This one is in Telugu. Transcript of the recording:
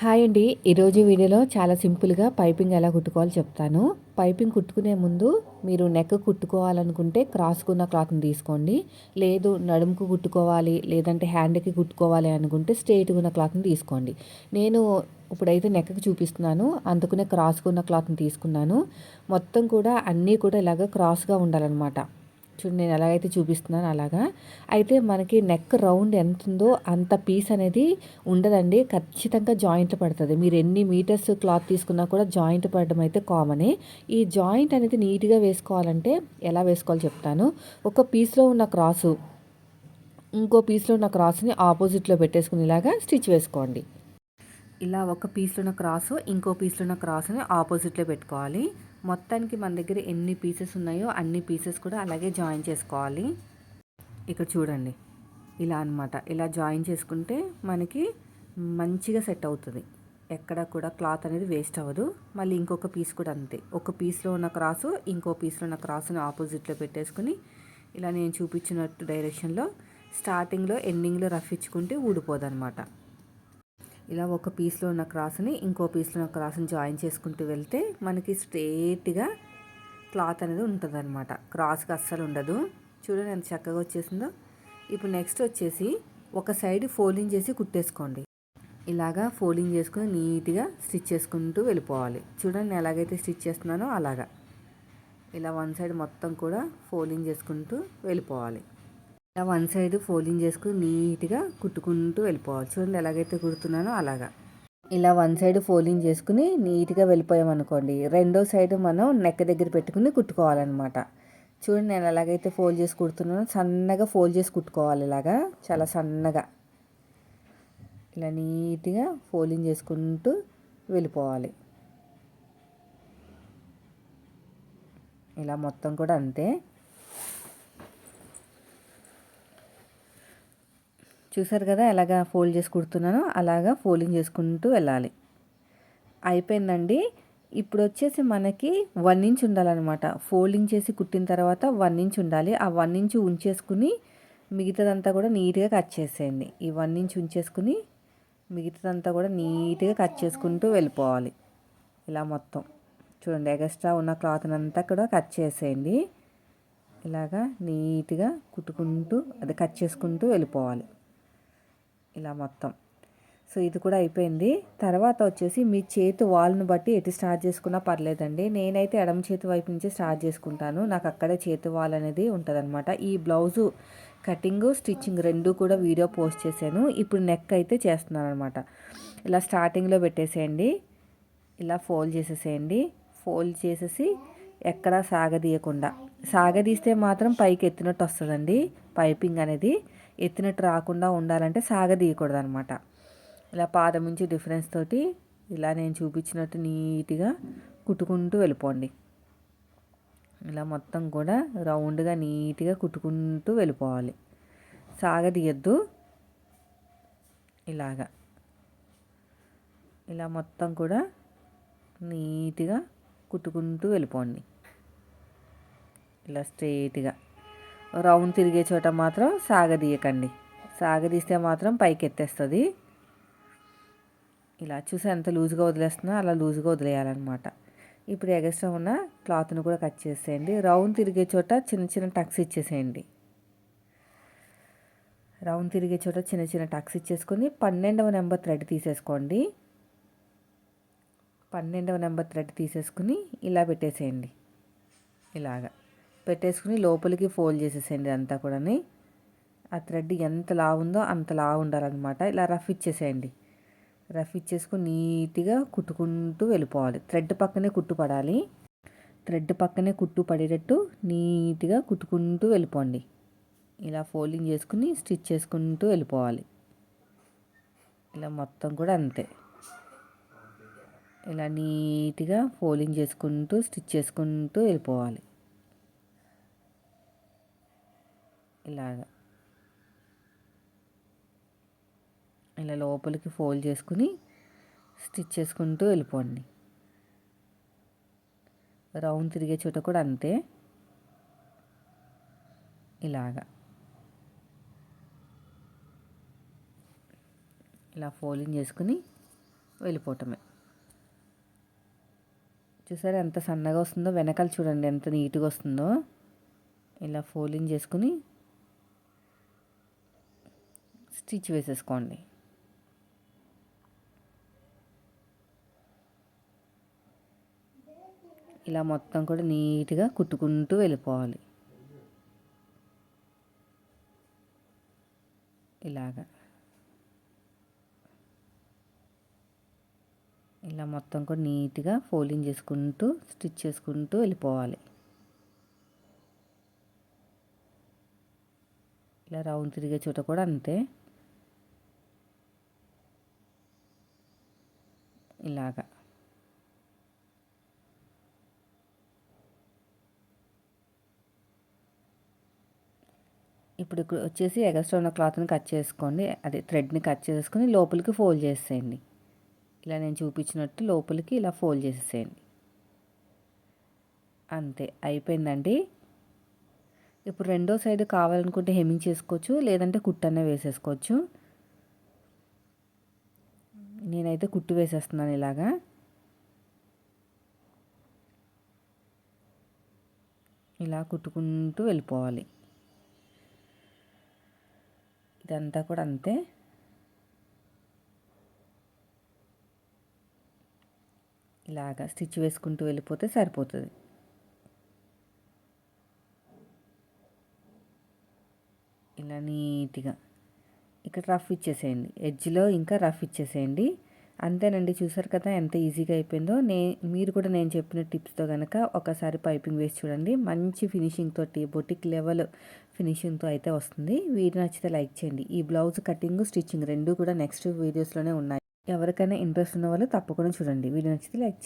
హాయ్ అండి. ఈరోజు వీడియోలో చాలా సింపుల్గా పైపింగ్ ఎలా కుట్టుకోవాలో చెప్తాను. పైపింగ్ కుట్టుకునే ముందు మీరు నెక్ కుట్టుకోవాలనుకుంటే క్రాస్కున్న క్లాత్ని తీసుకోండి. లేదు నడుముకు కుట్టుకోవాలి లేదంటే హ్యాండ్కి కుట్టుకోవాలి అనుకుంటే స్ట్రైట్గా ఉన్న క్లాత్ని తీసుకోండి. నేను ఇప్పుడైతే నెక్కకు చూపిస్తున్నాను. అందుకునే క్రాస్కున్న క్లాత్ని తీసుకున్నాను. మొత్తం కూడా అన్నీ కూడా ఇలాగ క్రాస్గా ఉండాలన్నమాట. చూడండి నేను ఎలాగైతే చూపిస్తున్నాను అలాగా. అయితే మనకి నెక్ రౌండ్ ఎంత ఉందో అంత పీస్ అనేది ఉండదండి. ఖచ్చితంగా జాయింట్ పడుతుంది. మీరు ఎన్ని మీటర్స్ క్లాత్ తీసుకున్నా కూడా జాయింట్ పడడం అయితే కామనే ఈ జాయింట్ అనేది నీట్గా వేసుకోవాలంటే ఎలా వేసుకోవాలో చెప్తాను. ఒక పీస్లో ఉన్న క్రాసు ఇంకో పీస్లో ఉన్న క్రాస్ని ఆపోజిట్లో పెట్టేసుకునేలాగా స్టిచ్ వేసుకోండి. ఇలా ఒక పీస్లో ఉన్న క్రాసు ఇంకో పీస్లో ఉన్న క్రాస్ని ఆపోజిట్లో పెట్టుకోవాలి. మొత్తానికి మన దగ్గర ఎన్ని పీసెస్ ఉన్నాయో అన్ని పీసెస్ కూడా అలాగే జాయిన్ చేసుకోవాలి. ఇక్కడ చూడండి. ఇలా అనమాట ఇలా జాయిన్ చేసుకుంటే మనకి మంచిగా సెట్ అవుతుంది. ఎక్కడ కూడా క్లాత్ అనేది వేస్ట్ అవ్వదు. మళ్ళీ ఇంకొక పీస్ కూడా అంతే. ఒక పీస్లో ఉన్న క్రాసు ఇంకో పీస్లో ఉన్న క్రాసుని ఆపోజిట్లో పెట్టేసుకుని ఇలా నేను చూపించినట్టు డైరెక్షన్లో స్టార్టింగ్లో ఎండింగ్లో రఫ్ ఇచ్చుకుంటే ఊడిపోదనమాట ఇలా ఒక పీస్లో ఉన్న క్రాస్ని ఇంకో పీస్లో ఉన్న క్రాస్ని జాయిన్ చేసుకుంటూ వెళ్తే మనకి స్ట్రేట్గా క్లాత్ అనేది ఉంటుంది అనమాట క్రాస్కి అస్సలు ఉండదు. చూడండి ఎంత చక్కగా వచ్చేసిందో. ఇప్పుడు నెక్స్ట్ వచ్చేసి ఒక సైడ్ ఫోల్డింగ్ చేసి కుట్టేసుకోండి. ఇలాగా ఫోల్డింగ్ చేసుకుని నీట్గా స్టిచ్ చేసుకుంటూ వెళ్ళిపోవాలి. చూడండి ఎలాగైతే స్టిచ్ చేస్తున్నానో అలాగా. ఇలా వన్ సైడ్ మొత్తం కూడా ఫోల్డింగ్ చేసుకుంటూ వెళ్ళిపోవాలి. ఇలా వన్ సైడ్ ఫోల్డింగ్ చేసుకుని నీట్గా కుట్టుకుంటూ వెళ్ళిపోవాలి. చూడండి ఎలాగైతే కుడుతున్నానో అలాగా. ఇలా వన్ సైడ్ ఫోల్డింగ్ చేసుకుని నీట్గా వెళ్ళిపోయామనుకోండి రెండో సైడ్ మనం నెక్ దగ్గర పెట్టుకుని కుట్టుకోవాలన్నమాట. చూడండి నేను ఎలాగైతే ఫోల్డ్ చేసి కుడుతున్నానో సన్నగా ఫోల్డ్ చేసి కుట్టుకోవాలి ఇలాగా చాలా సన్నగా. ఇలా నీట్గా ఫోల్డింగ్ చేసుకుంటూ వెళ్ళిపోవాలి. ఇలా మొత్తం కూడా అంతే. చూసారు కదా ఎలాగా ఫోల్డ్ చేసి కుడుతున్నానో అలాగా ఫోల్డింగ్ చేసుకుంటూ వెళ్ళాలి. అయిపోయిందండి. ఇప్పుడు వచ్చేసి మనకి వన్ ఇంచ్ ఉండాలన్నమాట. ఫోల్డింగ్ చేసి కుట్టిన తర్వాత వన్ ఇంచ్ ఉండాలి. ఆ వన్ ఇంచ్ ఉంచేసుకుని మిగతాదంతా కూడా నీట్గా కట్ చేసేయండి. ఈ వన్ ఇంచ్ ఉంచేసుకుని మిగతాదంతా కూడా నీట్గా కట్ చేసుకుంటూ వెళ్ళిపోవాలి. ఇలా మొత్తం. చూడండి ఎగస్ట్రా ఉన్న క్లాత్ అంతా కూడా కట్ చేసేయండి. ఇలాగా నీట్గా కుట్టుకుంటూ అది కట్ చేసుకుంటూ వెళ్ళిపోవాలి. ఇలా మొత్తం. సో ఇది కూడా అయిపోయింది. తర్వాత వచ్చేసి మీ చేతి వాల్ను బట్టి ఎటు స్టార్ట్ చేసుకున్నా పర్లేదండి. నేనైతే ఎడమ చేతి వైపు నుంచి స్టార్ట్ చేసుకుంటాను. నాకు అక్కడే చేతి వాల్ అనేది ఉంటుందన్నమాట. ఈ బ్లౌజు కటింగ్ స్టిచ్చింగ్ రెండు కూడా వీడియో పోస్ట్ చేశాను. ఇప్పుడు నెక్ అయితే చేస్తున్నాను అనమాట ఇలా స్టార్టింగ్లో పెట్టేసేయండి. ఇలా ఫోల్డ్ చేసేసేయండి. ఫోల్డ్ చేసేసి ఎక్కడా సాగదీయకుండా. సాగదీస్తే మాత్రం పైకి ఎత్తినట్టు వస్తుందండి. పైపింగ్ అనేది. ఎత్తినట్టు రాకుండా ఉండాలంటే సాగదీయకూడదు అనమాట ఇలా పాదం నుంచి డిఫరెన్స్ తోటి ఇలా నేను చూపించినట్టు నీట్గా కుట్టుకుంటూ వెళ్ళిపోండి. ఇలా మొత్తం కూడా రౌండ్గా నీట్గా కుట్టుకుంటూ వెళ్ళిపోవాలి. సాగదీయద్దు. ఇలాగా. ఇలా మొత్తం కూడా నీట్గా కుట్టుకుంటూ వెళ్ళిపోండి. ఇలా స్ట్రైట్గా రౌండ్ తిరిగే చోట మాత్రం సాగదీయకండి. సాగదీస్తే మాత్రం పైకి ఎత్తేస్తుంది ఇలా చూసి ఎంత లూజ్గా వదిలేస్తున్నా అలా లూజ్గా వదిలేయాలన్నమాట. ఇప్పుడు ఎగస్ట్రా ఉన్న క్లాత్ను కూడా కట్ చేసేయండి. రౌండ్ తిరిగే చోట చిన్న చిన్న టక్స్ ఇచ్చేసేయండి. రౌండ్ తిరిగే చోట చిన్న చిన్న టక్స్ ఇచ్చేసుకొని పన్నెండవ నెంబర్ థ్రెడ్ తీసేసుకోండి. పన్నెండవ నెంబర్ థ్రెడ్ తీసేసుకుని ఇలా పెట్టేసేయండి. ఇలాగా. పెట్టేసుకుని లోపలికి ఫోల్డ్ చేసేసేయండి అంతా కూడాని. ఆ థ్రెడ్ ఎంత లా ఉందో అంత లా ఉండాలన్నమాట. ఇలా రఫ్ ఇచ్చేసేయండి. రఫ్ ఇచ్చేసుకుని నీట్గా కుట్టుకుంటూ వెళ్ళిపోవాలి. థ్రెడ్ పక్కనే కుట్టు పడాలి. థ్రెడ్ పక్కనే కుట్టు పడేటట్టు నీట్గా కుట్టుకుంటూ వెళ్ళిపోండి. ఇలా ఫోల్డింగ్ చేసుకుని స్టిచ్ చేసుకుంటూ వెళ్ళిపోవాలి. ఇలా మొత్తం కూడా అంతే. ఇలా నీట్గా ఫోల్డింగ్ చేసుకుంటూ స్టిచ్ చేసుకుంటూ వెళ్ళిపోవాలి. ఇలాగ. ఇలా లోపలికి ఫోల్డ్ చేసుకుని స్టిచ్ చేసుకుంటూ వెళ్ళిపోండి. రౌండ్ తిరిగే చోట కూడా అంతే. ఇలాగా. ఇలా ఫోల్డింగ్ చేసుకుని వెళ్ళిపోవటమే. చూసారా ఎంత సన్నగా వస్తుందో వెనకాల చూడండి ఎంత నీట్గా వస్తుందో. ఇలా ఫోల్డింగ్ చేసుకుని స్టిచ్ వేసేసుకోండి ఇలా మొత్తం కూడా నీట్గా కుట్టుకుంటూ వెళ్ళిపోవాలి ఇలాగా ఇలా మొత్తం కూడా నీట్గా ఫోల్డింగ్ చేసుకుంటూ స్టిచ్ చేసుకుంటూ వెళ్ళిపోవాలి ఇలా రౌండ్ తిరిగే చోట కూడా అంతే ఇలాగా. ఇప్పుడు ఇక్కడ వచ్చేసి ఎగస్ట్రా ఉన్న క్లాత్ని కట్ చేసుకోండి. అదే థ్రెడ్ని కట్ చేసుకుని లోపలికి ఫోల్డ్ చేసేయండి. ఇలా నేను చూపించినట్టు లోపలికి ఇలా ఫోల్డ్ చేసేసేయండి. అంతే అయిపోయిందండి. ఇప్పుడు రెండో సైడ్ కావాలనుకుంటే హెమ్మింగ్ చేసుకోవచ్చు లేదంటే కుట్టనే వేసేసుకోవచ్చు. నేనైతే కుట్టు వేసేస్తున్నాను ఇలాగా. ఇలా కుట్టుకుంటూ వెళ్ళిపోవాలి. ఇదంతా కూడా అంతే. ఇలాగా స్టిచ్ వేసుకుంటూ వెళ్ళిపోతే సరిపోతుంది. ఇలా నీట్గా. ఇక్కడ రఫ్ ఇచ్చేసేయండి. ఎడ్జ్లో ఇంకా రఫ్ ఇచ్చేసేయండి. అంతేనండి చూసారు కదా ఎంత ఈజీగా అయిపోయిందో. నే మీరు కూడా నేను చెప్పిన టిప్స్తో కనుక ఒకసారి పైపింగ్ వేసి చూడండి. మంచి ఫినిషింగ్ తోటి బొటిక్ లెవెల్ ఫినిషింగ్తో అయితే వస్తుంది. వీడియో నచ్చితే లైక్ చేయండి. ఈ బ్లౌజ్ కటింగ్ స్టిచ్చింగ్ రెండు కూడా నెక్స్ట్ వీడియోస్లోనే ఉన్నాయి. ఎవరికైనా ఇంట్రెస్ట్ ఉన్న వాళ్ళు తప్పకుండా చూడండి. వీడియో నచ్చితే లైక్ చేయండి.